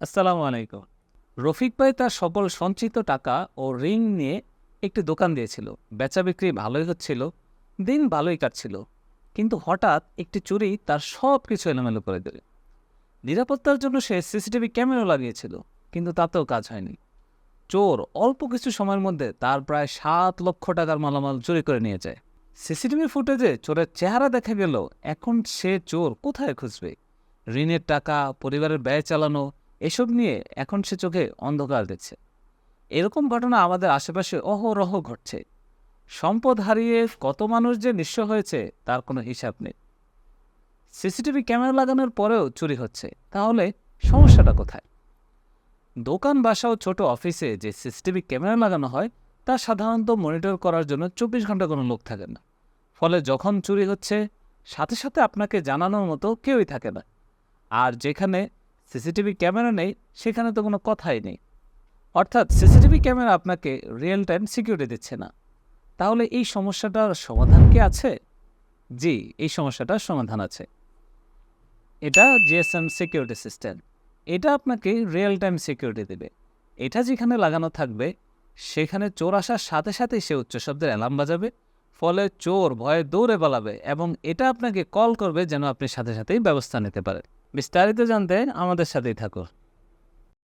আসসালামু আলাইকুম। রফিক ভাই তার সকল সঞ্চিত টাকা ও রিং নিয়ে একটি দোকান দিয়েছিল। বেচা বিক্রি ভালোই হচ্ছিল, দিন ভালোই কাটছিল। কিন্তু হঠাৎ একটি চুরি তার সব কিছু এলোমেলো করে দিল। নিরাপত্তার জন্য সে সিসিটিভি ক্যামেরা লাগিয়েছিল, কিন্তু তাতেও কাজ হয়নি। চোর অল্প কিছু সময়ের মধ্যে তার প্রায় সাত লক্ষ টাকার মালামাল চুরি করে নিয়ে যায়। সিসিটিভি ফুটেজে চোরের চেহারা দেখা গেল, এখন সে চোর কোথায় খুঁজবে? ঋণের টাকা, পরিবারের ব্যয় চালানো এসব নিয়ে এখন সে চোখে অন্ধকার দেখছে। এরকম ঘটনা আমাদের আশেপাশে অহরহ ঘটছে। সম্পদ হারিয়ে কত মানুষ যে নিঃস্ব হয়েছে, তার কোনো হিসাব নেই। সিসিটিভি ক্যামেরা লাগানোর পরেও চুরি হচ্ছে। তাহলে সমস্যাটা কোথায়? দোকান, বাসা ও ছোট অফিসে যে সিসিটিভি ক্যামেরা লাগানো হয়, তা সাধারণত মনিটর করার জন্য চব্বিশ ঘণ্টা কোনো লোক থাকে না। ফলে যখন চুরি হচ্ছে, সাথে সাথে আপনাকে জানানোর মতো কেউই থাকে না। আর যেখানে সিসিটিভি ক্যামেরা নেই, সেখানে তো কোনো কথাই নেই। অর্থাৎ সিসিটিভি ক্যামেরা আপনাকে রিয়েল টাইম সিকিউরিটি দিচ্ছে না। তাহলে এই সমস্যাটার সমাধান কি আছে? জি, এই সমস্যাটার সমাধান আছে। এটা জিএসএম সিকিউরিটি সিস্টেম এটা আপনাকে রিয়েল টাইম সিকিউরিটি দেবে। এটা যেখানে লাগানো থাকবে, সেখানে চোর আসার সাথে সাথেই সে উচ্চ শব্দের অ্যালার্ম বাজাবে, ফলে চোর ভয়ে দৌড়ে পালাবে এবং এটা আপনাকে কল করবে যেন আপনি সাথে সাথেই ব্যবস্থা নিতে পারেন। বিস্তারিত জানতে আমাদের সাথেই থাকুন।